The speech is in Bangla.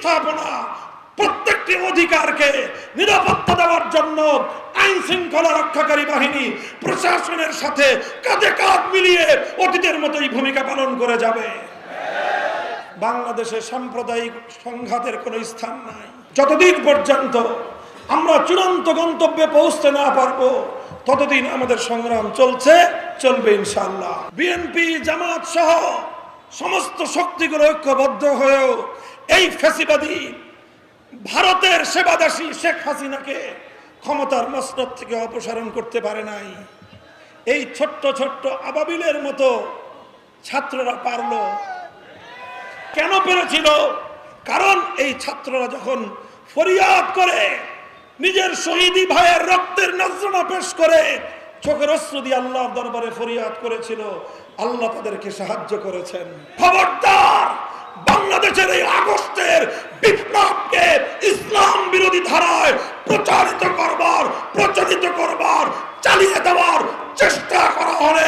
স্থাপনা প্রত্যেকটি অধিকারকে নিরাপত্তা দেওয়ার জন্য আইন শৃঙ্খলা রক্ষাকারী বাহিনী প্রশাসনের সাথে কাঁধে কাঁধ মিলিয়ে অতীতের মতোই ভূমিকা পালন করে যাবে। বাংলাদেশে সাম্প্রদায়িক সংঘাতের কোনো স্থান নাই। যতদিন পর্যন্ত আমরা চূড়ান্ত গন্তব্যে পৌঁছতে না পারব, ততদিন আমাদের সংগ্রাম চলছে, চলবে ইনশাল্লাহ বিএনপি, জামাত সহ সমস্ত শক্তিগুলো ঐক্যবদ্ধ হয়েও এই ফেসিবাদী ভারতের সেবাদাসী শেখ হাসিনাকে ক্ষমতার মসনদ থেকে অপসারণ করতে পারে নাই। এই ছোট্ট ছোট্ট আবাবিলের মতো ছাত্ররা পারল। কেন পেরেছিল? কারণ এই ছাত্ররা যখন ফরিয়াদ করে, নিজের শহীদি ভাইয়ের রক্তের নজরানা পেশ করে, চোখের অস্ত্র দিয়ে আল্লাহর দরবারে ফরিয়াদ করেছিল, আল্লাহ তাদেরকে সাহায্য করেছেন। খবরদার! বাংলাদেশের এই আগস্টের বিপ্লবকে ইসলাম বিরোধী ধারায় প্রচারিত করবার প্রচারিত করবার, চালিয়ে দেওয়ার চেষ্টা করা হলে